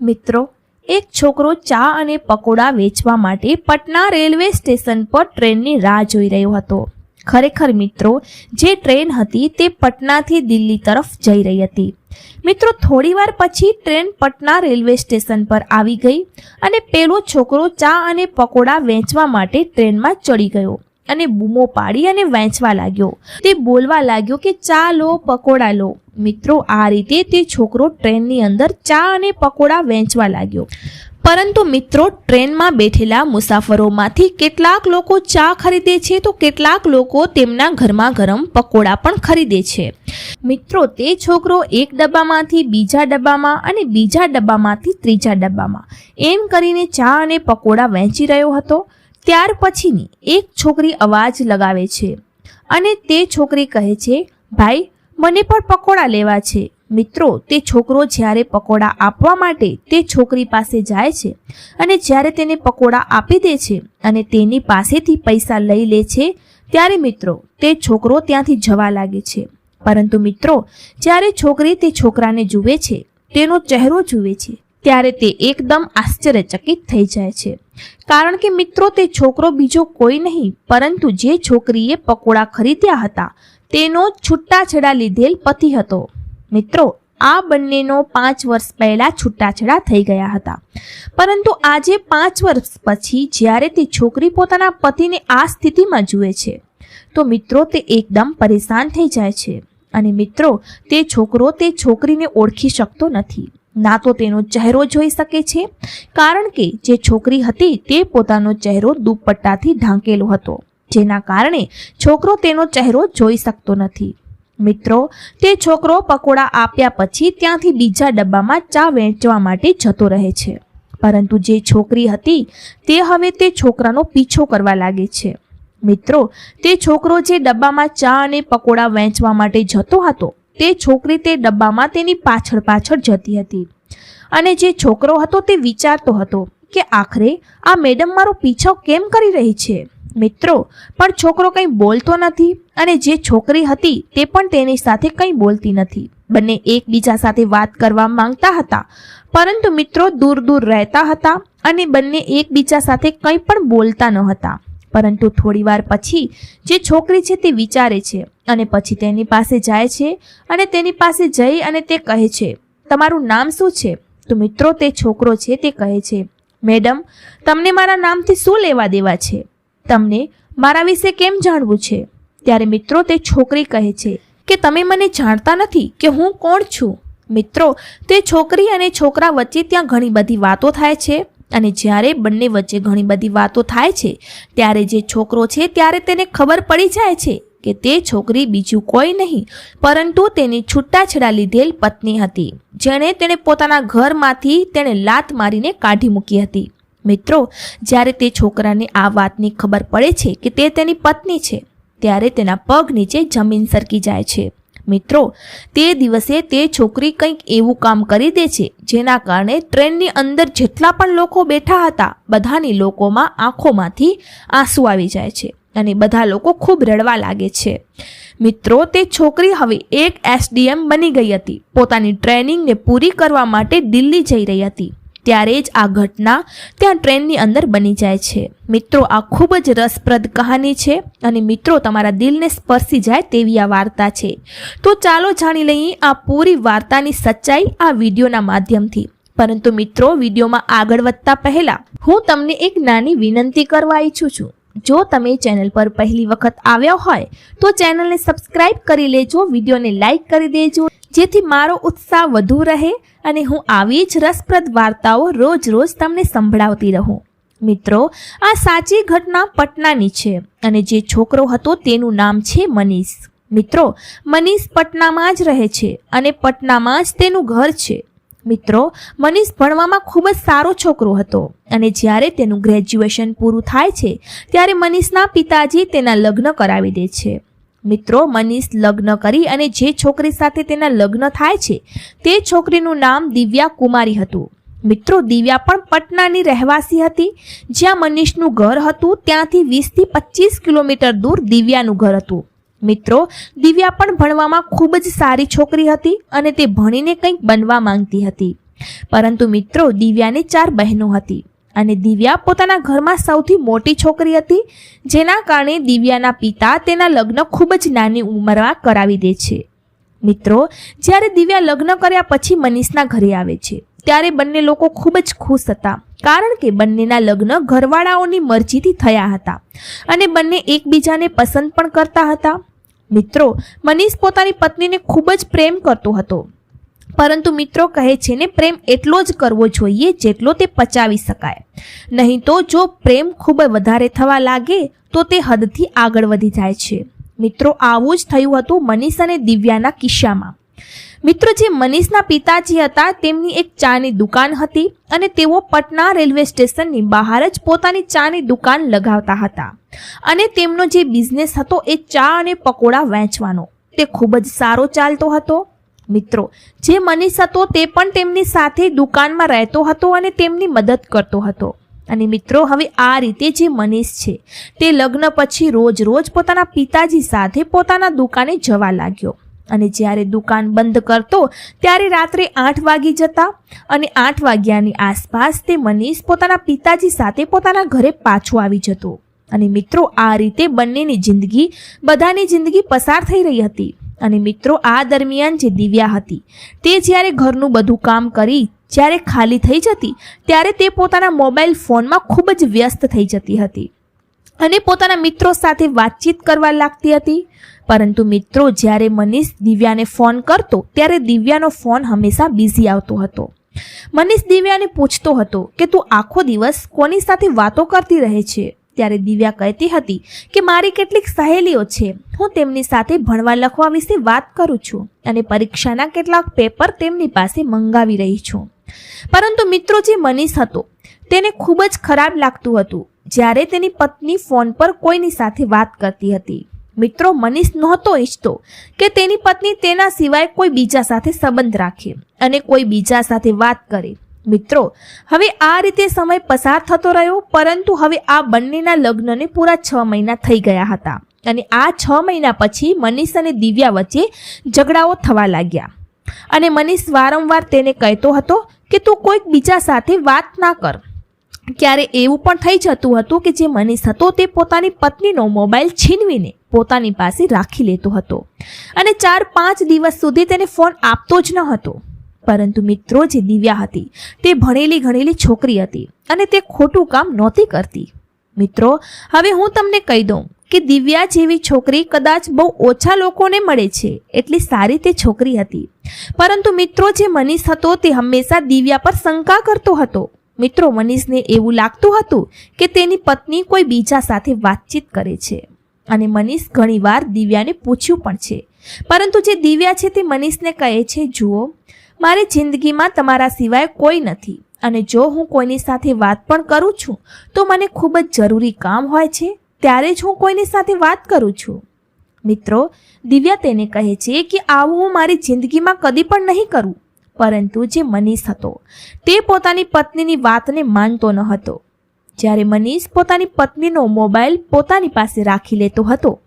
મિત્રો, એક છોકરો ચા અને પકોડા વેચવા માટે પટના રેલવે સ્ટેશન પર ટ્રેનની રાહ જોઈ રહ્યો હતો. ખરેખર મિત્રો, જે ટ્રેન હતી તે પટનાથી દિલ્હી તરફ જઈ રહી હતી. મિત્રો, થોડીવાર પછી ટ્રેન પટના રેલવે સ્ટેશન પર આવી ગઈ અને પેલો છોકરો ચા અને પકોડા વેચવા માટે ટ્રેનમાં ચડી ગયો. અને બૂમો પાડી અને વેચવા લાગ્યો. તે બોલવા લાગ્યો કે, ચા લો, પકોડા લો. મિત્રો, આ રીતે તે છોકરો ટ્રેનની અંદર ચા અને પકોડા વેચવા લાગ્યો. પરંતુ મિત્રો, ટ્રેનમાં બેઠેલા મુસાફરોમાંથી કેટલાક લોકો ચા ખરીદે છે તો કેટલાક લોકો તેમના ઘરમાં ગરમ પકોડા પણ ખરીદે છે. મિત્રો, તે છોકરો એક ડબ્બામાંથી બીજા ડબ્બામાં અને બીજા ડબ્બામાંથી ત્રીજા ડબ્બામાં એમ કરીને ચા અને પકોડા વહેંચી રહ્યો હતો. ત્યાર પછીની એક છોકરી અવાજ લગાવે છે અને તે છોકરી કહે છે, ભાઈ, મને પણ પકોડા લેવા છે. મિત્રો, તે છોકરો જ્યારે પકોડા આપવા માટે તે છોકરી પાસે જાય છે અને જ્યારે તેને પકોડા આપી દે છે અને તેની પાસેથી પૈસા લઈ લે છે, ત્યારે મિત્રો, તે છોકરો ત્યાંથી જવા લાગે છે. પરંતુ મિત્રો, જ્યારે છોકરી તે છોકરાને જુએ છે, તેનો ચહેરો જુએ છે, ત્યારે તે એકદમ આશ્ચર્યચકિત થઈ જાય છે. કારણ કે મિત્રો, તે છોકરો બીજો કોઈ નહીં, પરંતુ જે છોકરીએ પકોડા ખરીદ્યા હતા, તેનો છૂટાછેડા લીધેલ પતિ હતો. મિત્રો, આ બંનેનો પાંચ વર્ષ પહેલા છૂટાછેડા થઈ ગયા હતા. પરંતુ આજે પાંચ વર્ષ પછી જ્યારે તે છોકરી પોતાના પતિને આ સ્થિતિમાં જુએ છે, તો મિત્રો, તે એકદમ પરેશાન થઈ જાય છે. અને મિત્રો, તે છોકરો તે છોકરીને ઓળખી શકતો નથી. ના તો તેનો ચહેરો જોઈ શકે છે, કારણ કે જે છોકરી હતી તે પોતાનો ચહેરો દુપટ્ટાથી ઢાંકેલો હતો, જેના કારણે છોકરો તેનો ચહેરો જોઈ શકતો નથી. મિત્રો, તે છોકરો પકોડા આપ્યા પછી ત્યાંથી બીજા ડબ્બામાં ચા વેચવા માટે જતો રહે છે. પરંતુ જે છોકરી હતી, તે હવે તે છોકરાનો પીછો કરવા લાગે છે. મિત્રો, તે છોકરો જે ડબ્બામાં ચા અને પકોડા વેચવા માટે જતો હતો તે છોકરી તે ડબ્બામાં તેની પાછળ પાછળ જતી હતી. અને જે છોકરો હતો તે વિચારતો હતો કે આખરે આ મેડમ મારો પીછો કેમ કરી રહી છે? મિત્રો, પણ છોકરો કંઈ બોલતો નથી અને જે છોકરી હતી તે પણ તેની સાથે કંઈ બોલતી નથી. બંને એકબીજા સાથે વાત કરવા માંગતા હતા. પરંતુ મિત્રો દૂર દૂર રહેતા હતા અને બંને એકબીજા સાથે કંઈ પણ બોલતા ન હતા. પરંતુ થોડીવાર પછી જે છોકરી છે તે વિચારે છે અને પછી તેની પાસે જાય છે અને તેની પાસે જઈ અને તે કહે છે, તમારું નામ શું છે? તો મિત્રો, તે છોકરો છે તે કહે છે, મેડમ, તમને મારા નામથી શું લેવા દેવા છે? તમને મારા વિશે કેમ જાણવું છે? ત્યારે મિત્રો તે છોકરી કહે છે, કે તમે મને જાણતા નથી કે હું કોણ છું? મિત્રો, તે છોકરી અને છોકરા વચ્ચે ત્યાં ઘણી બધી વાતો થાય છે. અને જ્યારે બંને વચ્ચે ઘણી બધી વાતો થાય છે, ત્યારે જે છોકરો છે ત્યારે તેને ખબર પડી જાય છે કે તે છોકરી બીજું કોઈ નહીં, પરંતુ તેની છૂટાછેડા લીધેલ પત્ની હતી, જેણે તેણે પોતાના ઘરમાંથી તેણે લાત મારીને કાઢી મૂકી હતી. મિત્રો, જ્યારે તે છોકરાને આ વાતની ખબર પડે છે કે તે તેની પત્ની છે, ત્યારે તેના પગ નીચે જમીન સરકી જાય છે. મિત્રો, તે દિવસે તે છોકરી કંઈક એવું કામ કરી દે છે, જેના કારણે ટ્રેનની અંદર જેટલા પણ લોકો બેઠા હતા, બધાની લોકોમાં આંખોમાંથી આંસુ આવી જાય છે અને બધા લોકો ખૂબ રડવા લાગે છે. મિત્રો, તે છોકરી હવે એક એસડીએમ બની ગઈ હતી. પોતાની ટ્રેનિંગને પૂરી કરવા માટે દિલ્હી જઈ રહી હતી. ત્યારે જ આ ઘટના ત્યાં ટ્રેનની અંદર બની જાય છે. મિત્રો, આ ખૂબ જ રસપ્રદ કહાની છે અને મિત્રો, તમારા દિલને સ્પર્શી જાય તેવી આ વાર્તા છે. તો ચાલો જાણી લઈએ આ પૂરી વાર્તાની સચ્ચાઈ આ વિડીયોના માધ્યમથી. પરંતુ મિત્રો, વિડીયોમાં આગળ વધતા પહેલા હું તમને એક નાની વિનંતી કરવા ઈચ્છું છું. જો તમે ચેનલ પર પહેલી વખત આવ્યા હોય, તો ચેનલને સબસ્ક્રાઇબ કરી લેજો, વિડીયોને લાઇક કરી દેજો જેથી મારો ઉત્સાહ વધુ રહે અને હું આવી જ રસપ્રદ વાર્તાઓ રોજ રોજ તમને સંભળાવતી રહું. મિત્રો, આ સાચી ઘટના પટનાની છે અને જે છોકરો હતો તેનું નામ છે મનીષ. મિત્રો, મનીષ પટનામાં જ રહે છે અને પટનામાં જ તેનું ઘર છે. મિત્રો, મનીષ ભણવામાં ખૂબ જ સારો છોકરો હતો અને જ્યારે તેનું ગ્રેજ્યુએશન પૂરું થાય છે, ત્યારે મનીષના પિતાજી તેના લગ્ન કરાવી દે છે. મિત્રો, મનીષ લગ્ન કરી અને જે છોકરી સાથે તેના લગ્ન થાય છે, તે છોકરીનું નામ દિવ્યા કુમારી હતું. મિત્રો, દિવ્યા પણ પટનાની રહેવાસી હતી. જ્યાં મનીષનું ઘર હતું, ત્યાંથી વીસથી પચીસ કિલોમીટર દૂર દિવ્યાનું ઘર હતું. મિત્રો, દિવ્યા પણ ભણવામાં ખૂબ જ સારી છોકરી હતી અને તે ભણીને કંઈક બનવા માંગતી હતી. પરંતુ મિત્રો, દિવ્યાની ચાર બહેનો હતી. અને દિવ્યા પોતાના ઘરમાં સૌથી મોટી છોકરી હતી, જેના કારણે દિવ્યાના પિતા તેના લગ્ન ખૂબ જ નાની ઉંમરમાં કરાવી દે છે. મિત્રો, જ્યારે દિવ્યા લગ્ન કર્યા પછી મનીષના ઘરે આવે છે, ત્યારે બંને લોકો ખૂબ જ ખુશ હતા, કારણ કે બંનેના લગ્ન ઘરવાળાઓની મરજીથી થયા હતા અને બંને એકબીજાને પસંદ પણ કરતા હતા. મિત્રો, મનીષ પોતાની પત્નીને ખૂબ જ પ્રેમ કરતો હતો. પરંતુ મિત્રો કહે છે ને, પ્રેમ એટલો જ કરવો જોઈએ જેટલો તે પચાવી શકાય. નહીં તો જો પ્રેમ ખૂબ વધારે થવા લાગે, તો તે હદથી આગળ વધી જાય છે. મિત્રો, આવું જ થયું હતું મનીષ અને દિવ્યાના કિસ્સામાં. મિત્રો, જે મનીષના પિતાજી હતા, તેમની એક ચાની દુકાન હતી અને તેઓ પટના રેલવે સ્ટેશનની બહાર જ પોતાની ચાની દુકાન લગાવતા હતા. અને તેમનો જે બિઝનેસ હતો, એ ચા અને પકોડા વેચવાનો. તે ખૂબ જ સારો ચાલતો હતો. મિત્રો, જે મનીષ હતો તે પણ તેમની સાથે દુકાનમાં રહેતો હતો અને તેમની મદદ કરતો હતો. અને મિત્રો, હવે આ રીતે જે મનીષ છે, તે લગ્ન પછી રોજ રોજ પોતાના પિતાજી સાથે પોતાના દુકાને જવા લાગ્યો. અને જ્યારે દુકાન બંધ કરતો, ત્યારે રાત્રે આઠ વાગી જતા અને આઠ વાગ્યાની આસપાસ તે મનીષ પોતાના પિતાજી સાથે પોતાના ઘરે પાછો આવી જતો. અને મિત્રો, આ રીતે બંનેની જિંદગી, બધાની જિંદગી પસાર થઈ રહી હતી. અને મિત્રો, આ દરમિયાન જે દિવ્યા હતી, તે જ્યારે ઘરનું બધું કામ કરી જ્યારે ખાલી થઈ જતી, ત્યારે તે પોતાના મોબાઈલ ફોનમાં ખૂબ જ વ્યસ્ત થઈ જતી હતી. અને પોતાના મિત્રો સાથે વાતચીત કરવા લાગતી હતી. પરંતુ મિત્રો, જ્યારે મનીષ દિવ્યાને ફોન કરતો, ત્યારે દિવ્યાનો ફોન હંમેશા બિઝી આવતો હતો. મનીષ દિવ્યાને પૂછતો હતો કે, તું આખો દિવસ કોની સાથે વાતો કરતી રહે છે? ત્યારે દિવ્યા કહેતી હતી કે મારી કેટલીક સહેલીઓ છે. હું તેમની સાથે ભણવા લખવા વિશે વાત કરું છું અને પરીક્ષાના કેટલાક પેપર તેમની પાસે મંગાવી રહી છું. પરંતુ મિત્રો જે મનીષ હતો, તેને ખૂબ જ ખરાબ લાગતું હતું. જ્યારે તેની પત્ની ફોન પર કોઈની સાથે વાત કરતી હતી. મિત્રો, મનીષ નહોતો ઈચ્છતો કે તેની પત્ની તેના સિવાય કોઈ બીજા સાથે સંબંધ રાખે અને કોઈ બીજા સાથે વાત કરે. મિત્રો, હવે આ રીતે સમય પસાર થતો રહ્યો, પરંતુ હવે આ બંનેના લગ્નને પૂરા છ મહિના થઈ ગયા હતા. અને આ છ મહિના પછી મનીષ અને દિવ્યા વચ્ચે ઝઘડાઓ થવા લાગ્યા. અને મનીષ વારંવાર તેને કહેતો હતો કે તું કોઈક બીજા સાથે વાત ના કર. ક્યારે એવું પણ થઈ જતું હતું કે જે મનીષ હતો તે પોતાની પત્નીનો મોબાઈલ છીનવીને પોતાની પાસે રાખી લેતો હતો. અને ચાર પાંચ દિવસ સુધી તેને ફોન આપતો જ ન હતો. પરંતુ મિત્રો જે દિવ્યા હતી, તે ભણેલી ગણેલી છોકરી હતી અને તે ખોટું કામ નહોતી કરતી. મિત્રો, હવે હું તમને કહી દઉં કે દિવ્યા જેવી છોકરી કદાચ બહુ ઓછા લોકોને મળે છે, એટલી સારી તે છોકરી હતી. પરંતુ મિત્રો, જે મનીષ હતો, તે હંમેશા દિવ્યા પર શંકા કરતો હતો. મિત્રો, મનીષને એવું લાગતું હતું કે તેની પત્ની કોઈ બીજા સાથે વાતચીત કરે છે. અને મનીષ ઘણીવાર દિવ્યાને પૂછ્યું પણ છે. પરંતુ જે દિવ્યા છે તે મનીષને કહે છે, જુઓ મારી જિંદગીમાં તમારા સિવાય કોઈ નથી. અને જો હું કોઈની સાથે વાત પણ કરું છું, તો મને ખૂબ જ જરૂરી કામ હોય છે, ત્યારે જ હું કોઈની સાથે વાત કરું છું. મિત્રો, દિવ્યા તેને કહે છે કે આવું હું મારી જિંદગીમાં કદી પણ નહીં કરું, પરંતુ જે મનીષ હતો, તે પોતાની પત્નીની વાતને માનતો ન હતો. જ્યારે મનીષ પોતાની પત્નીનો મોબાઈલ પોતાની પાસે રાખી લેતો હતો,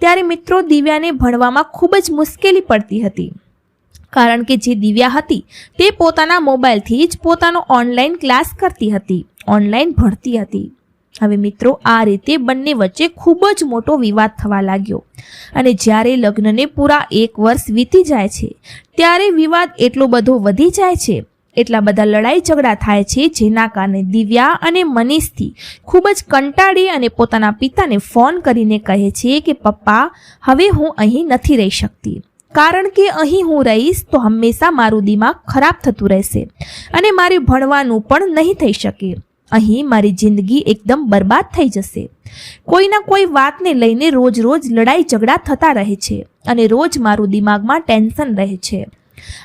ત્યારે મિત્રો દિવ્યાને ભણવામાં ખૂબ જ મુશ્કેલી પડતી હતી. કારણ કે જે દિવ્યા હતી, તે પોતાના મોબાઈલથી જ પોતાનો ઓનલાઈન ક્લાસ કરતી હતી, ઓનલાઈન ભણતી હતી. હવે મિત્રો, આ રીતે બંને વચ્ચે ખૂબ જ મોટો વિવાદ થવા લાગ્યો. અને જ્યારે લગ્નને પૂરા એક વર્ષ વીતી જાય છે, ત્યારે વિવાદ એટલો બધો વધી જાય છે. એટલા બધા લડાઈ ઝઘડા થાય છે, જેના કારણે દિવ્યા અને મનીષથી ખૂબ જ કંટાળી અને પોતાના પિતાને ફોન કરીને કહે છે કે, પપ્પા, હવે હું અહીં નથી રહી શકતી. કારણ કે અહીં હું રહીશ તો હંમેશા મારું દિમાગ ખરાબ થતું રહેશે અને મારે ભણવાનું પણ નહીં થઈ શકે. અહીં મારી જિંદગી એકદમ બરબાદ થઈ જશે. કોઈના કોઈ વાતને લઈને રોજ રોજ લડાઈ ઝઘડા થતા રહે છે અને રોજ મારું દિમાગમાં ટેન્શન રહે છે.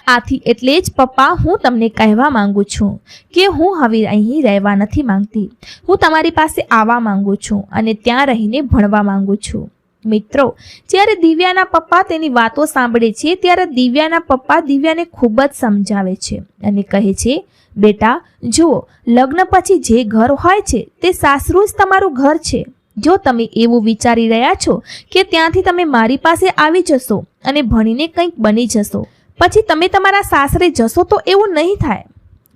આથી એટલે જ પપ્પા, હું તમને કહેવા માંગુ છું કે હું હવે અહીં રહેવા નથી માંગતી. હું તમારી પાસે આવવા માંગુ છું અને ત્યાં રહીને ભણવા માંગુ છું. મિત્રો, જ્યારે દિવ્યાના પપ્પા તેની વાતો સાંભળે છે, ત્યારે દિવ્યાના પપ્પા દિવ્યાને ખૂબ જ સમજાવે છે અને કહે છે, બેટા, જુઓ, લગ્ન પછી જે ઘર હોય છે, તે સાસરું જ તમારું ઘર છે. જો તમે એવું વિચારી રહ્યા છો કે ત્યાંથી તમે મારી પાસે આવી જશો અને ભણીને કંઈક બની જશો, પછી તમે તમારા સાસરે જશો તો એવું નહીં થાય.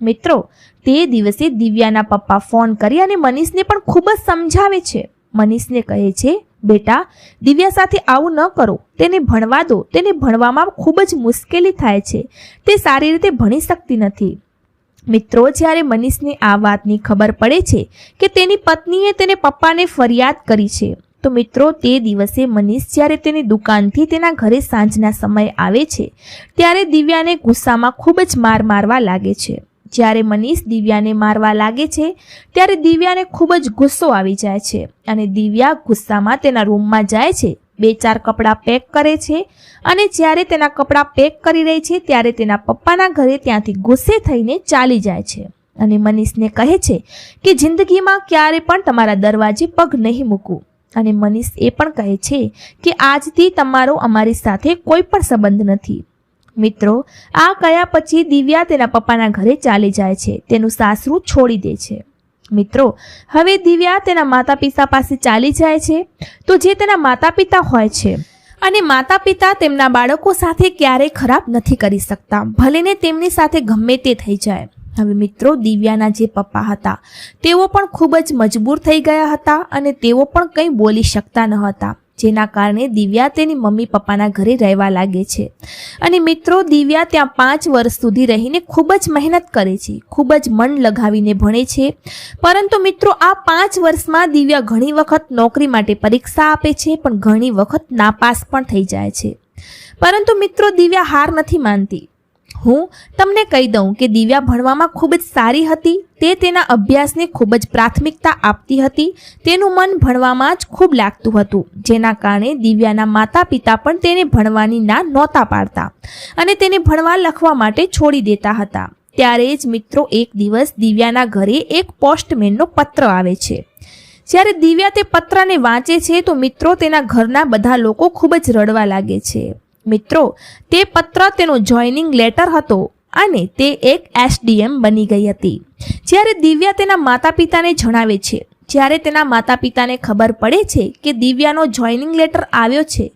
મિત્રો, તે દિવસે દિવ્યાના પપ્પા ફોન કરી અને મનીષને પણ ખૂબ જ સમજાવે છે. મનીષને કહે છે બેટા, દિવ્યા સાથે આવું ન કરો. તેને ભણવા દો. તેને ભણવામાં ખૂબ જ મુશ્કેલી થાય છે. તે સારી રીતે ભણી શકતી નથી. મિત્રો, જ્યારે મનીષને આ વાતની ખબર પડે છે કે તેની પત્નીએ તેને પપ્પાને ફરિયાદ કરી છે, તો મિત્રો, તે દિવસે મનીષ જ્યારે તેની દુકાનથી તેના ઘરે સાંજના સમયે આવે છે, ત્યારે દિવ્યાને ગુસ્સામાં ખૂબ જ માર મારવા લાગે છે. જ્યારે મનીષ દિવ્યાને મારવા લાગે છે, ત્યારે દિવ્યાને ખૂબ જ ગુસ્સો આવી જાય છે અને દિવ્યા ગુસ્સામાં તેના રૂમમાં જાય છે. બે ચાર કપડાં પેક કરે છે અને જ્યારે તેના કપડાં પેક કરી રહી છે, ત્યારે તેના પપ્પાના ઘરે ત્યાંથી ગુસ્સે થઈને ચાલી જાય છે અને મનીષને કહે છે કે જિંદગીમાં ક્યારે પણ તમારા દરવાજે પગ નહીં મૂકું. અને મનીષ એ પણ કહે છે કે આજથી તમારો અમારી સાથે કોઈ પણ સંબંધ નથી. મિત્રો, આ કયા પછી દિવ્યા તેના પપ્પાના ઘરે ચાલી જાય છે. તેનું સાસરું છોડી દે છે. મિત્રો, હવે દિવ્યા તેના માતા પિતા પાસે ચાલી જાય છે. તો જે તેના માતા પિતા હોય છે અને માતા પિતા તેમના બાળકો સાથે ક્યારેય ખરાબ નથી કરી શકતા. ભલેને તેમની સાથે ગમે તે થઈ જાય. હવે મિત્રો, દિવ્યાના જે પપ્પા હતા, તેઓ પણ ખૂબ જ મજબૂર થઈ ગયા હતા અને તેઓ પણ કંઈ બોલી શકતા ન હતા. જેના કારણે દિવ્યા તેની મમ્મી પપ્પાના ઘરે રહેવા લાગે છે. અને મિત્રો, દિવ્યા ત્યાં પાંચ વર્ષ સુધી રહીને ખૂબ જ મહેનત કરે છે, ખૂબ જ મન લગાવીને ભણે છે. પરંતુ મિત્રો, આ પાંચ વર્ષમાં દિવ્યા ઘણી વખત નોકરી માટે પરીક્ષા આપે છે, પણ ઘણી વખત નાપાસ પણ થઈ જાય છે. પરંતુ મિત્રો, દિવ્યા હાર નથી માનતી. હું તમને કહી દઉં કે દિવ્યા ભણવામાં ખૂબ જ સારી હતી. તે તેના અભ્યાસને ખૂબ જ પ્રાથમિકતા આપતી હતી. તેનું મન ભણવામાં જ ખૂબ લાગતું હતું. જેના કારણે દિવ્યાના માતા પિતા પણ તેને ભણવાની ના નહોતા પાડતા અને તેને ભણવા લખવા માટે છોડી દેતા હતા. ત્યારે જ મિત્રો એક દિવસ દિવ્યાના ઘરે એક પોસ્ટમેનનો પત્ર આવે છે. જ્યારે દિવ્યા તે પત્રને વાંચે છે તો મિત્રો તેના ઘરના બધા લોકો ખૂબ જ રડવા લાગે છે. મિત્રો, તે પત્ર તેનો જોઈનિંગ લેટર હતો અને તે એક એસડીએમ બની ગઈ હતી. જ્યારે દિવ્યા તેના માતા પિતાને જણાવે છે, જ્યારે તેના માતા પિતાને ખબર પડે છે કે દિવ્યાનો જોઈનિંગ લેટર આવ્યો છે,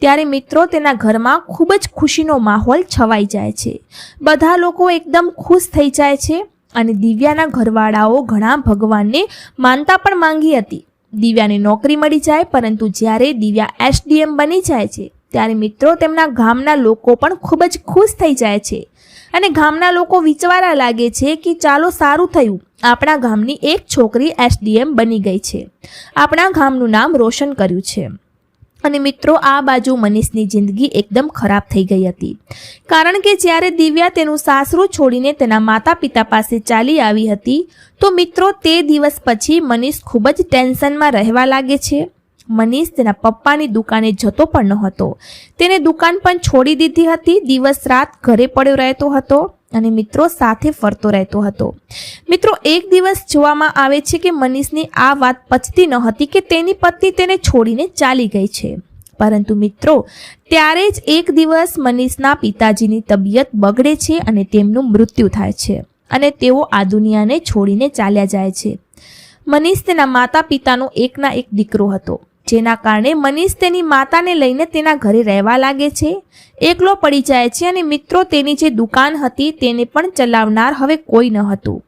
ત્યારે મિત્રો તેના ઘરમાં ખૂબ જ ખુશીનો માહોલ છવાઈ જાય છે. બધા લોકો એકદમ ખુશ થઈ જાય છે અને દિવ્યાના ઘરવાળાઓ ઘણા ભગવાનને માનતા પણ માંગી હતી. દિવ્યાને નોકરી મળી જાય, પરંતુ જ્યારે દિવ્યા એસડીએમ બની જાય છે ત્યારે મિત્રો તેમના ગામના લોકો પણ ખૂબ જ ખુશ થઈ જાય છે. અને ગામના લોકો વિચવારા લાગે છે કે ચાલો સારું થયું. આપણા ગામની એક છોકરી એસડીએમ બની ગઈ છે. આપણા ગામનું નામ રોશન કર્યું છે. અને મિત્રો આ બાજુ મનીષની જિંદગી એકદમ ખરાબ થઈ ગઈ હતી. કારણ કે જ્યારે દિવ્યા તેનું સાસરું છોડીને તેના માતા પિતા પાસે ચાલી આવી હતી, તો મિત્રો તે દિવસ પછી મનીષ ખૂબ જ ટેન્શનમાં રહેવા લાગે છે. મનીષ તેના પપ્પાની દુકાને જતો પણ ન હતો. તેને દુકાન પણ છોડી દીધી હતી. દિવસ રાત ઘરે પડ્યો રહેતો હતો અને મિત્રો સાથે ફરતો રહેતો હતો. મિત્રો, એક દિવસ જોવામાં આવે છે કે મનીષની આ વાત પચતી ન હતી કે તેની પત્ની તેને છોડીને ચાલી ગઈ છે. પરંતુ મિત્રો, ત્યારે જ એક દિવસ મનીષના પિતાજીની તબિયત બગડે છે અને તેમનું મૃત્યુ થાય છે અને તેઓ આ દુનિયાને છોડીને ચાલ્યા જાય છે. મનીષ તેના માતા પિતાનો એકના એક દીકરો હતો. જેના કારણે મનીષ તેની માતાને લઈને તેના ઘરે રહેવા લાગે છે. એકલો પડી જાય છે અને મિત્રો તેની જે દુકાન હતી તેને પણ ચલાવનાર હવે કોઈ ન હતું.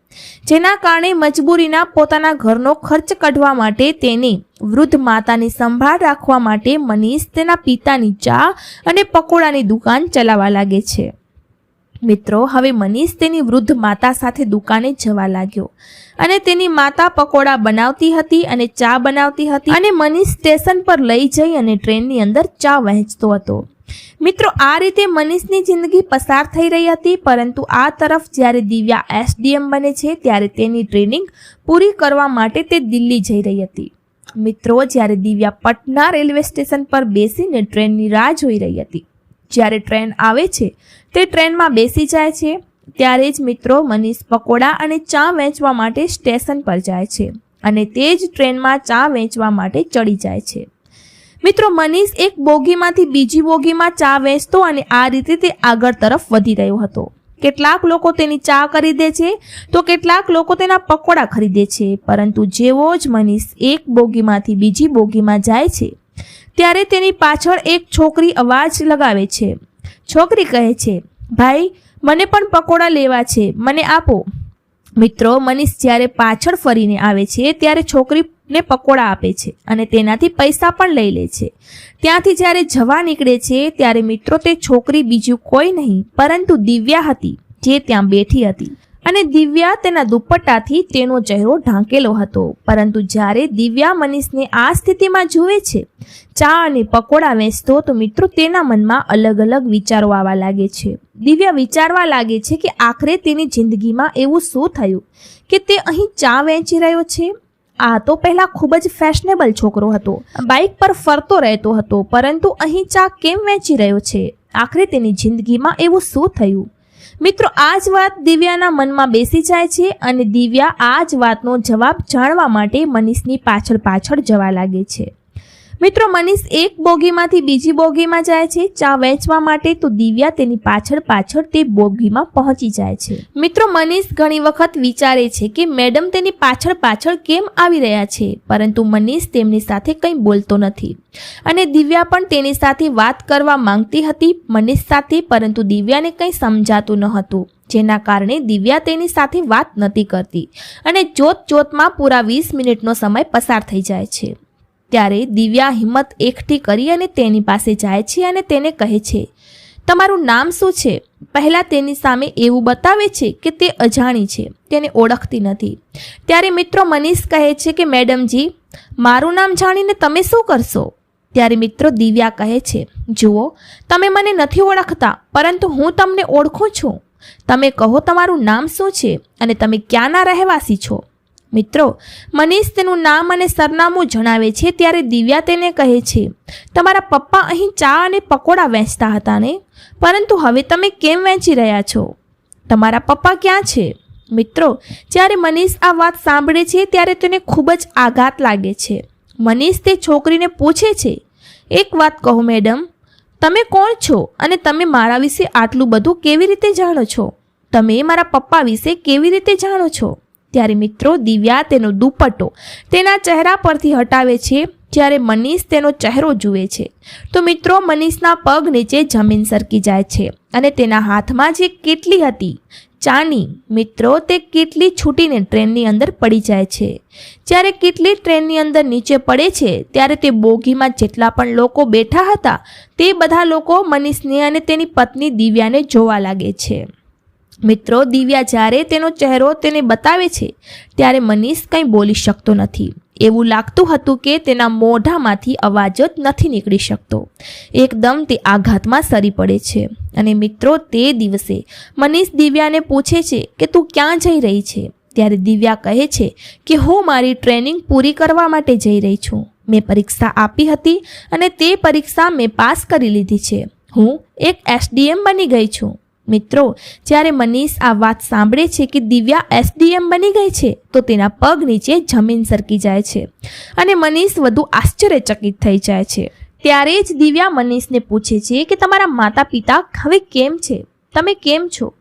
જેના કારણે મજબૂરીના પોતાના ઘરનો ખર્ચ કાઢવા માટે તેને વૃદ્ધ માતાની સંભાળ રાખવા માટે મનીષ તેના પિતાની ચા અને પકોડાની દુકાન ચલાવવા લાગે છે. મિત્રો, હવે મનીષ તેની વૃદ્ધ માતા સાથે દુકાને જવા લાગ્યો અને તેની માતા પકોડા બનાવતી હતી અને ચા બનાવતી હતી અને મનીષ સ્ટેશન પર લઈ જઈ અને ટ્રેનની અંદર ચા વહેંચતો હતો. મિત્રો, આ રીતે મનીષની જિંદગી પસાર થઈ રહી હતી, પરંતુ આ તરફ જ્યારે દિવ્યા એસડીએમ બને છે, ત્યારે તેની ટ્રેનિંગ પૂરી કરવા માટે તે દિલ્હી જઈ રહી હતી. મિત્રો, જ્યારે દિવ્યા પટના રેલવે સ્ટેશન પર બેસીને ટ્રેનની રાહ જોઈ રહી હતી. જ્યારે ટ્રેન આવે છે, તે ટ્રેનમાં બેસી જાય છે. ત્યારે જ મિત્રો મનીષ પકોડા અને ચા વેચવા માટે સ્ટેશન પર જાય છે અને તે જ ટ્રેનમાં ચા વેચવા માટે ચડી જાય છે. મિત્રો મનીષ એક બોગીમાંથી બીજી બોગીમાં ચા વેચતો અને આ રીતે તે આગળ તરફ વધી રહ્યો હતો. કેટલાક લોકો તેની ચા ખરીદે છે, તો કેટલાક લોકો તેના પકોડા ખરીદે છે, પરંતુ જેવો જ મનીષ એક બોગીમાંથી બીજી બોગીમાં જાય છે ત્યારે તેની પાછળ એક છોકરી અવાજ લગાવે છે. છોકરી કહે છે, ભાઈ, મને પણ પકોડા લેવા છે, મને આપો. મિત્રો, મનીષ જ્યારે પાછળ ફરીને આવે છે, ત્યારે છોકરીને પકોડા આપે છે અને તેનાથી પૈસા પણ લઈ લે છે. ત્યાંથી જ્યારે જવા નીકળે છે, ત્યારે મિત્રો, તે છોકરી બીજું કોઈ નહીં, પરંતુ દિવ્યા હતી, જે ત્યાં બેઠી હતી. અને દિવ્યા તેના દુપટ્ટાથી તેનો ચહેરો ઢાંકેલો હતો. પરંતુ જ્યારે દિવ્યા મનીષને આ સ્થિતિમાં જુએ છે, ચા અને પકોડા વેચતો તો મિત્રો તેના મનમાં અલગ અલગ વિચારો આવવા લાગે છે. દિવ્યા વિચારવા લાગે છે કે આખરે તેની જિંદગીમાં એવું શું થયું? કે તે અહીં ચા વેચી રહ્યો છે? આ તો પહેલા ખૂબ જ ફેશનેબલ છોકરો હતો. બાઇક પર ફરતો રહેતો હતો, પરંતુ અહીં ચા કેમ વેચી રહ્યો છે? આખરે તેની જિંદગીમાં એવું શું થયું? મિત્રો આ જ વાત દિવ્યાના મનમાં બેસી જાય છે અને દિવ્યા આ જ વાતનો જવાબ જાણવા માટે મનીષની પાછળ પાછળ જવા લાગે છે. મિત્રો, મનીષ એક બોગીમાંથી બીજી બોગીમાં જાય છે. ચા વેચવા માટે તો દિવ્યા તેની પાછળ પાછળ તે બોગીમાં પહોંચી જાય છે. મિત્રો, મનીષ ઘણી વખત વિચારે છે કે મેડમ તેની પાછળ પાછળ કેમ આવી રહ્યા છે, પરંતુ મનીષ તેમની સાથે કંઈ બોલતો નથી. અને દિવ્યા પણ તેની સાથે વાત કરવા માંગતી હતી મનીષ સાથે, પરંતુ દિવ્યાને કંઈ સમજાતું ન હતું, જેના કારણે દિવ્યા તેની સાથે વાત નથી કરતી. અને જોત જોતમાં પૂરા વીસ મિનિટનો સમય પસાર થઈ જાય છે. ત્યારે દિવ્યા હિંમત એકઠી કરી અને તેની પાસે જાય છે અને તેને કહે છે, તમારું નામ શું છે? પહેલાં તેની સામે એવું બતાવે છે કે તે અજાણી છે, તેને ઓળખતી નથી. ત્યારે મિત્રો મનીષ કહે છે કે, મેડમજી, મારું નામ જાણીને તમે શું કરશો? ત્યારે મિત્રો દિવ્યા કહે છે, જુઓ, તમે મને નથી ઓળખતા, પરંતુ હું તમને ઓળખું છું. તમે કહો તમારું નામ શું છે અને તમે ક્યાંના રહેવાસી છો? મિત્રો, મનીષ તેનું નામ અને સરનામું જણાવે છે ત્યારે દિવ્યા તેને કહે છે, તમારા પપ્પા અહીં ચા અને પકોડા વેચતા હતા ને? પરંતુ હવે તમે કેમ વેચી રહ્યા છો? તમારા પપ્પા ક્યાં છે? મિત્રો, જ્યારે મનીષ આ વાત સાંભળે છે ત્યારે તેને ખૂબ જ આઘાત લાગે છે. મનીષ તે છોકરીને પૂછે છે, એક વાત કહો મેડમ, તમે કોણ છો અને તમે મારા વિશે આટલું બધું કેવી રીતે જાણો છો? તમે મારા પપ્પા વિશે કેવી રીતે જાણો છો? ત્યારે મિત્રો દિવ્યા તેનો દુપટ્ટો તેના ચહેરા પરથી હટાવે છે, જ્યારે મનીષ તેનો ચહેરો જુએ છે. તો મિત્રો, મનીષના પગ નીચે જમીન સરકી જાય છે અને તેના હાથમાં જે કેટલી હતી ચાની, મિત્રો, તે કેટલી છૂટીને ટ્રેનની અંદર પડી જાય છે. જ્યારે કેટલી ટ્રેનની અંદર નીચે પડે છે, ત્યારે તે બોગીમાં જેટલા પણ લોકો બેઠા હતા, તે બધા લોકો મનીષને અને તેની પત્ની દિવ્યાને જોવા લાગે છે. મિત્રો, દિવ્યા જ્યારે તેનો ચહેરો તેને બતાવે છે, ત્યારે મનીષ કંઈ બોલી શકતો નથી. એવું લાગતું હતું કે તેના મોઢામાંથી અવાજ જ નથી નીકળી શકતો. એકદમ તે આઘાતમાં સરી પડે છે. અને મિત્રો, તે દિવસે મનીષ દિવ્યાને પૂછે છે કે તું ક્યાં જઈ રહી છે? ત્યારે દિવ્યા કહે છે કે હું મારી ટ્રેનિંગ પૂરી કરવા માટે જઈ રહી છું. મેં પરીક્ષા આપી હતી અને તે પરીક્ષા મેં પાસ કરી લીધી છે. હું એક એસડીએમ બની ગઈ છું. મિત્રો, જ્યારે મનીષ આ વાત સાંભળે છે કે દિવ્યા એસડીએમ બની ગઈ છે, તો તેના પગ નીચે જમીન સરકી જાય છે અને મનીષ વધુ આશ્ચર્યચકિત થઈ જાય છે. ત્યારે જ દિવ્યા મનીષને પૂછે છે કે તમારા માતા પિતા હવે કેમ છે? તમે કેમ છો?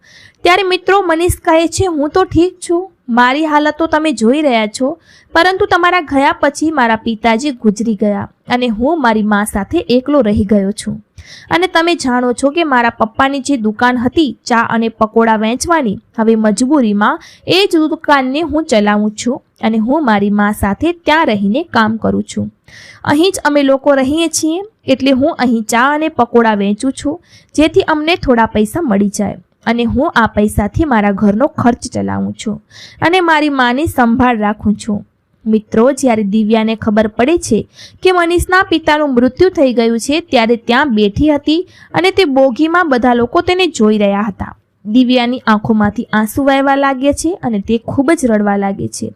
ત્યારે મિત્રો, મનીષ કહે છે, હું તો ઠીક છું. મારી હાલતો તમે જોઈ રહ્યા છો, પરંતુ તમારા ગયા પછી મારા પિતાજી ગુજરી ગયા. અને હું મારી મા સાથે એકલો રહી ગયો છું. અને તમે જાણો છો કે મારા પપ્પાની જે દુકાન હતી, ચા અને પકોડા વેચવાની, હવે મજબૂરીમાં એ જ દુકાનને હું ચલાવું છું અને હું મારી મા સાથે ત્યાં રહીને કામ કરું છું. અહીં જ અમે લોકો રહીએ છીએ, એટલે હું અહીં ચા અને પકોડા વેચું છું, જેથી અમને થોડા પૈસા મળી જાય. અને હું આ પૈસાથી મારા ઘરનો ખર્ચ ચલાવું છું અને મારી માની સંભાળ રાખું છું. મિત્રો, જ્યારે દિવ્યાને ખબર પડે છે કે મનીષના પિતાનું મૃત્યુ થઈ ગયું છે, ત્યારે ત્યાં બેઠી હતી અને તે બોગીમાં બધા લોકો તેને જોઈ રહ્યા હતા. દિવ્યાની આંખોમાંથી આંસુ વહેવા લાગે છે અને તે ખૂબ જ રડવા લાગે છે.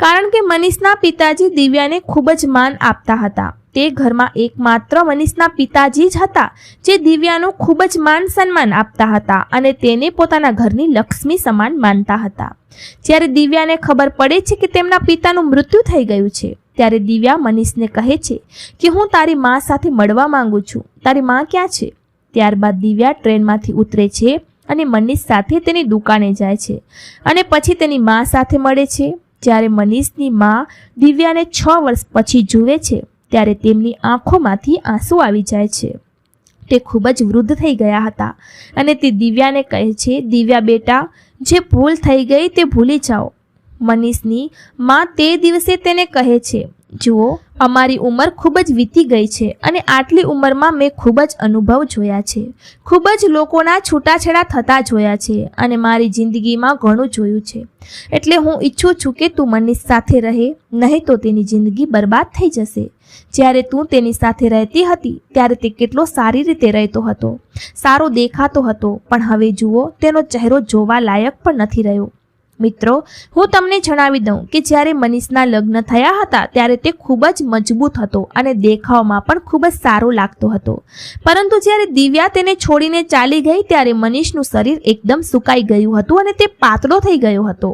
કારણ કે મનીષના પિતાજી દિવ્યાને ખૂબ જ માન આપતા હતા. તે ઘરમાં એકમાત્ર મનીષના પિતાજી જ હતા, જે દિવ્યાનું ખૂબ જ માન સન્માન આપતા હતા અને તેને પોતાના ઘરની લક્ષ્મી સમાન માનતા હતા. જ્યારે દિવ્યાને ખબર પડે છે કે તેમના પિતાનું મૃત્યુ થઈ ગયું છે, ત્યારે દિવ્યા મનીષને કહે છે કે હું તારી મા સાથે મળવા માંગુ છું. તારી મા ક્યાં છે? ત્યારબાદ દિવ્યા ટ્રેનમાંથી ઉતરે છે અને મનીષ સાથે તેની દુકાને જાય છે અને પછી તેની મા સાથે મળે છે. જ્યારે મનીષની મા દિવ્યાને છ વર્ષ પછી જુએ છે ત્યારે તેમની આંખોમાંથી આંસુ આવી જાય છે. તે ખૂબ જ વૃદ્ધ થઈ ગયા હતા અને તે દિવ્યાને કહે છે, દિવ્યા બેટા, જે ભૂલ થઈ ગઈ તે ભૂલી જાઓ. મનીષની માં તે દિવસે તેને કહે છે, જુઓ અમારી ઉંમર ખૂબ જ વીતી ગઈ છે અને આટલી ઉંમરમાં મેં ખૂબ જ અનુભવ જોયા છે. ખૂબ જ લોકોના છૂટાછેડા થતા જોયા છે અને મારી જિંદગીમાં ઘણું જોયું છે. એટલે હું ઈચ્છું છું કે તું મનીષ સાથે રહે, નહીં તો તેની જિંદગી બરબાદ થઈ જશે. જ્યારે તું તેની સાથે રહેતી હતી, ત્યારે તે કેટલો સારી રીતે રહેતો હતો. સારો દેખાતો હતો, પણ હવે જુઓ, તેનો ચહેરો જોવા લાયક પણ નથી રહ્યો. મિત્રો, હું તમને જણાવી દઉં કે જ્યારે મનીષના લગ્ન થયા હતા, ત્યારે તે ખૂબ જ મજબૂત હતો અને દેખાવમાં પણ ખૂબ જ સારો લાગતો હતો. પરંતુ જ્યારે દિવ્યા તેને છોડીને ચાલી ગઈ, ત્યારે મનીષનું શરીર એકદમ સુકાઈ ગયું હતું અને તે પાતળો થઈ ગયો હતો.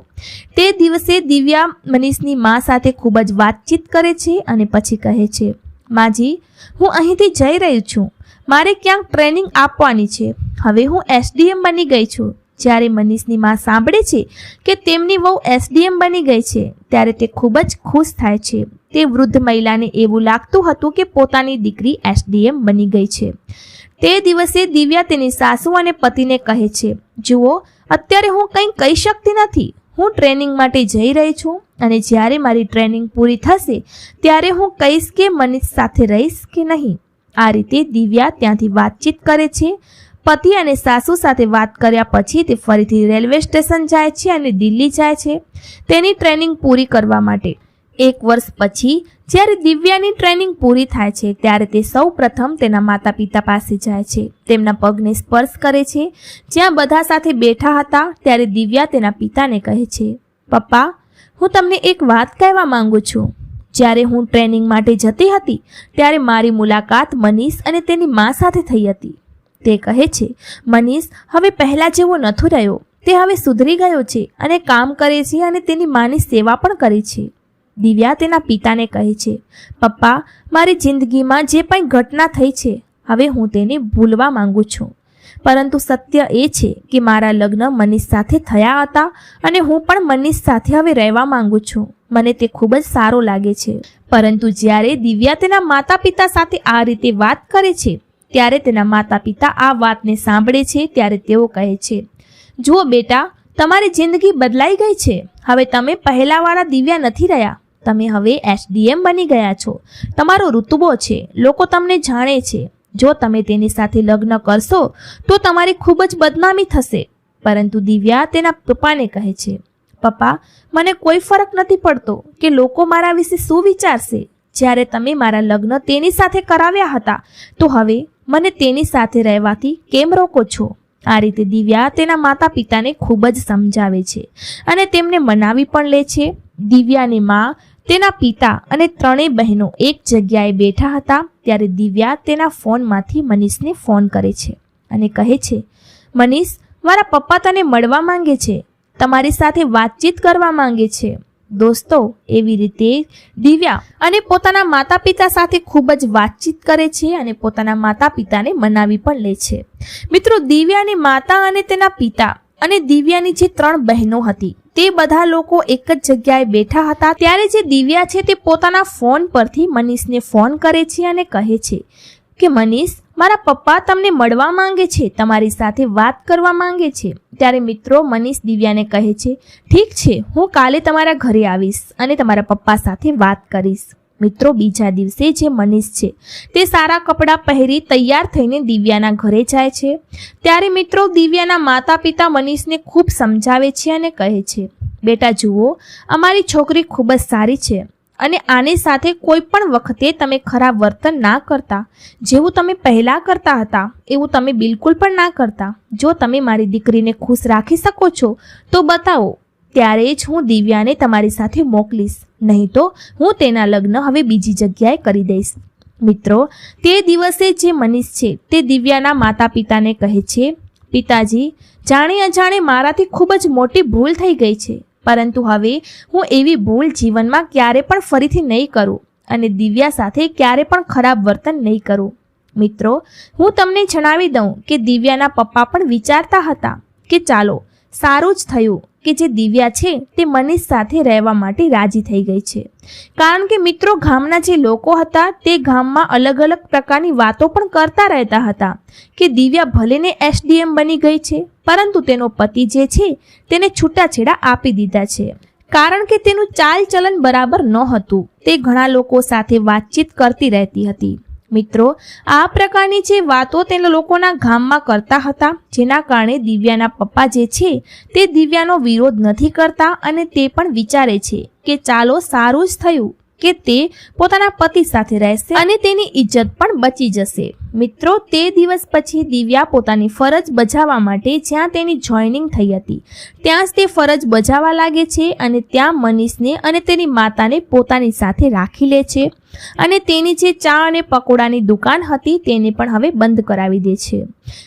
તે દિવસે દિવ્યા મનીષની મા સાથે ખૂબ જ વાતચીત કરે છે અને પછી કહે છે, માજી, હું અહીંથી જઈ રહી છું. મારે ક્યાંક ટ્રેનિંગ આપવાની છે. હવે હું એસડીએમ બની ગઈ છું. જ્યારે મનીષની માં સાંભળે છે કે તેમની વહુ એસડીએમ બની ગઈ છે, ત્યારે તે ખૂબ જ ખુશ થાય છે. તે વૃદ્ધ મહિલાને એવું લાગતું હતું કે પોતાની દીકરી એસડીએમ બની ગઈ છે. તે દિવસે દિવ્યા તેની સાસુ અને પતિને કહે છે, જુઓ, અત્યારે હું કંઈ કહી શકતી નથી. હું ટ્રેનિંગ માટે જઈ રહી છું અને જ્યારે મારી ટ્રેનિંગ પૂરી થશે, ત્યારે હું કહીશ કે મનીષ સાથે રહીશ કે નહીં. આ રીતે દિવ્યા ત્યાંથી વાતચીત કરે છે પતિ અને સાસુ સાથે વાત કર્યા પછી તે ફરીથી રેલવે સ્ટેશન જાય છે અને દિલ્હી જાય છે. તેની ટ્રેનિંગ પૂરી કરવા માટે. એક વર્ષ પછી, જ્યારે દિવ્યાની ટ્રેનિંગ પૂરી થાય છે, ત્યારે તે સૌ પ્રથમ તેના માતા પિતા પાસે જાય છે. તેમના પગને સ્પર્શ કરે છે. જ્યાં બધા સાથે બેઠા હતા, ત્યારે દિવ્યા તેના પિતાને કહે છે, પપ્પા, હું તમને એક વાત કહેવા માંગુ છું. જ્યારે હું ટ્રેનિંગ માટે જતી હતી, ત્યારે મારી મુલાકાત મનીષ અને તેની મા સાથે થઈ હતી. તે કહે છે, મનીષ, હવે પહેલાં જેવો નથી રહ્યો. તે હવે સુધરી ગયો છે અને કામ કરે છે અને તેની માની સેવા પણ કરે છે. દિવ્યા તેના પિતાને કહે છે, પપ્પા, મારી જિંદગીમાં જે પણ ઘટના થઈ છે, હવે હું તેને ભૂલવા માંગુ છું. પરંતુ સત્ય એ છે કે મારા લગ્ન મનીષ સાથે થયા હતા અને હું પણ મનીષ સાથે હવે રહેવા માંગુ છું. મને તે ખૂબ જ સારો લાગે છે. પરંતુ જ્યારે દિવ્યા તેના માતા પિતા સાથે આ રીતે વાત કરે છે ત્યારે તેના માતા પિતા આ વાતને સાંભળે છે ત્યારે તેઓ કહે છે, જુઓ બેટા, તમારી જિંદગી બદલાઈ ગઈ છે. હવે તમે પહેલાંવાળા દિવ્યા નથી રહ્યા. તમે હવે એસડીએમ બની ગયા છો. તમારો ઋતુબો છે. લોકો તમને જાણે છે. જો તમે તેની સાથે લગ્ન કરશો, તો તમારી ખૂબ જ બદનામી થશે. પરંતુ દિવ્યા તેના પપ્પાને કહે છે, પપ્પા, મને કોઈ ફરક નથી પડતો કે લોકો મારા વિશે શું વિચારશે. જ્યારે તમે મારા લગ્ન તેની સાથે કરાવ્યા હતા, તો હવે મને તેની સાથે રહેવાથી કેમ રોકો છો? આ રીતે દિવ્યા તેના માતા પિતાને ખૂબ જ સમજાવે છે અને તેમને મનાવી પણ લે છે. દિવ્યાની મા, તેના પિતા અને ત્રણેય બહેનો એક જગ્યાએ બેઠા હતા ત્યારે દિવ્યા તેના ફોનમાંથી મનીષને ફોન કરે છે અને કહે છે, મનીષ, મારા પપ્પા તને મળવા માંગે છે. તમારી સાથે વાતચીત કરવા માંગે છે. દોસ્તો, એવી રીતે દિવ્યા અને પોતાના માતા પિતા સાથે ખૂબ જ વાતચીત કરે છે અને પોતાના માતા પિતાને મનાવી પણ લે છે. મિત્રો, દિવ્યાની માતા અને તેના પિતા અને દિવ્યાની જે ત્રણ બહેનો હતી, તે બધા લોકો એક જ જગ્યાએ બેઠા હતા. ત્યારે જે દિવ્યા છે તે પોતાના ફોન પરથી મનીષને ફોન કરે છે અને કહે છે કે, મનીષ મારા પપ્પા તમને મળવા માંગે છે, તમારી સાથે વાત કરવા માંગે છે. ત્યારે મિત્રો મનીષ દિવ્યાને કહે છે, ઠીક છે, હું કાલે તમારા ઘરે આવીશ અને તમારા પપ્પા સાથે વાત કરીશ. મિત્રો, બીજા દિવસે જે મનીષ છે, તે સારા કપડાં પહેરી તૈયાર થઈને દિવ્યાના ઘરે જાય છે. ત્યારે મિત્રો, દિવ્યાના માતા પિતા મનીષને ખૂબ સમજાવે છે અને કહે છે, બેટા, જુઓ, અમારી છોકરી ખૂબ જ સારી છે. અને આની સાથે કોઈ પણ વખતે તમે ખરાબ વર્તન ના કરતા, જેવું તમે પહેલાં કરતા હતા, એવું તમે બિલકુલ પણ ના કરતા. જો તમે મારી દીકરીને ખુશ રાખી શકો છો, તો બતાવો, ત્યારે જ હું દિવ્યાને તમારી સાથે મોકલીશ. નહીં તો હું તેના લગ્ન હવે બીજી જગ્યાએ કરી દઈશ. મિત્રો, તે દિવસે જે મનીષ છે, તે દિવ્યાના માતા પિતાને કહે છે, પિતાજી જાણે અજાણે મારાથી ખૂબ જ મોટી ભૂલ થઈ ગઈ છે. પરંતુ હવે હું એવી ભૂલ જીવનમાં ક્યારે પણ ફરીથી નહીં કરું અને દિવ્યા સાથે ક્યારે પણ ખરાબ વર્તન નહીં કરું. મિત્રો, હું તમને જણાવી દઉં કે દિવ્યાના પપ્પા પણ વિચારતા હતા કે ચાલો, સારું જ થયું. કે જે દિવ્યા છે તે મનીષ સાથે રહેવા માટે રાજી થઈ ગઈ છે. કારણ કે મિત્રો ગામના જે લોકો હતા તે ગામમાં અલગ અલગ પ્રકારની વાતો પણ કરતા રહેતા હતા કે દિવ્યા ભલેને એસડીએમ બની ગઈ છે, પરંતુ તેનો પતિ જે છે તેને છૂટાછેડા આપી દીધા છે. કારણ કે તેનું ચાલચલન બરાબર ન હતું. તે ઘણા લોકો સાથે વાતચીત કરતી રહેતી હતી. મિત્રો, આ પ્રકારની જે વાતો તે લોકોના ગામમાં કરતા હતા, જેના કારણે દિવ્યાના પપ્પા જે છે, તે દિવ્યાનો વિરોધ નથી કરતા અને તે પણ વિચારે છે કે ચાલો સારું જ થયું કે તે પોતાના પતિ સાથે રહેશે અને તેની ઇજ્જત પણ બચી જશે. મિત્રો, તે દિવસ પછી દિવ્યા પોતાની ફરજ બજાવવા માટે જ્યાં તેની જોઈનિંગ થઈ હતી, ત્યાં જ તે ફરજ બજાવવા લાગે છે અને ત્યાં મનીષને અને તેની માતાને પોતાની સાથે રાખી લે છે અને તેની જે ચા અને પકોડાની દુકાન હતી તેને પણ હવે બંધ કરાવી દે છે.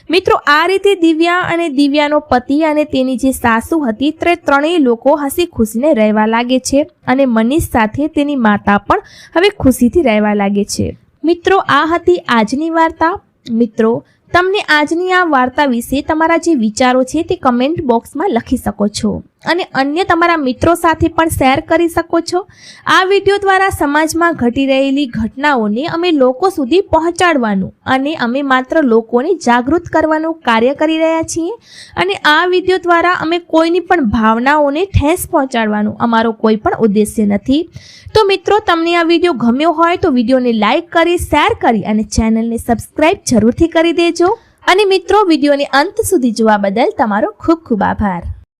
મિત્રો, આ રીતે દિવ્યા અને દિવ્યાનો પતિ અને તેની જે સાસુ હતી તે ત્રણેય લોકો હસી ખુશીને રહેવા લાગે છે અને મનીષ સાથે તેની માતા પણ હવે ખુશીથી રહેવા લાગે છે. મિત્રો, આ હતી આજની વાર્તા. મિત્રો, તમને આજની આ વાર્તા વિશે તમારા જે વિચારો છે તે કમેન્ટ બોક્સમાં લખી શકો છો. અને અન્ય તમારા મિત્રો સાથે પણ શેર કરી શકો છો. આ વીડિયો દ્વારા સમાજમાં ઘટી રહેલી ઘટનાઓને અમે લોકો સુધી પહોંચાડવાનું અને અમે માત્ર લોકોને જાગૃત કરવાનું કાર્ય કરી રહ્યા છીએ. અને આ વીડિયો દ્વારા અમે કોઈની પણ ભાવનાઓને ઠેસ પહોંચાડવાનું અમારો કોઈ પણ ઉદ્દેશ્ય નથી. તો મિત્રો, તમને આ વીડિયો ગમ્યો હોય તો વિડીયોને લાઈક કરી, શેર કરી અને ચેનલને સબસ્ક્રાઈબ જરૂરથી કરી દેજો. અને મિત્રો, વિડીયોને અંત સુધી જોવા બદલ તમારો ખૂબ ખૂબ આભાર.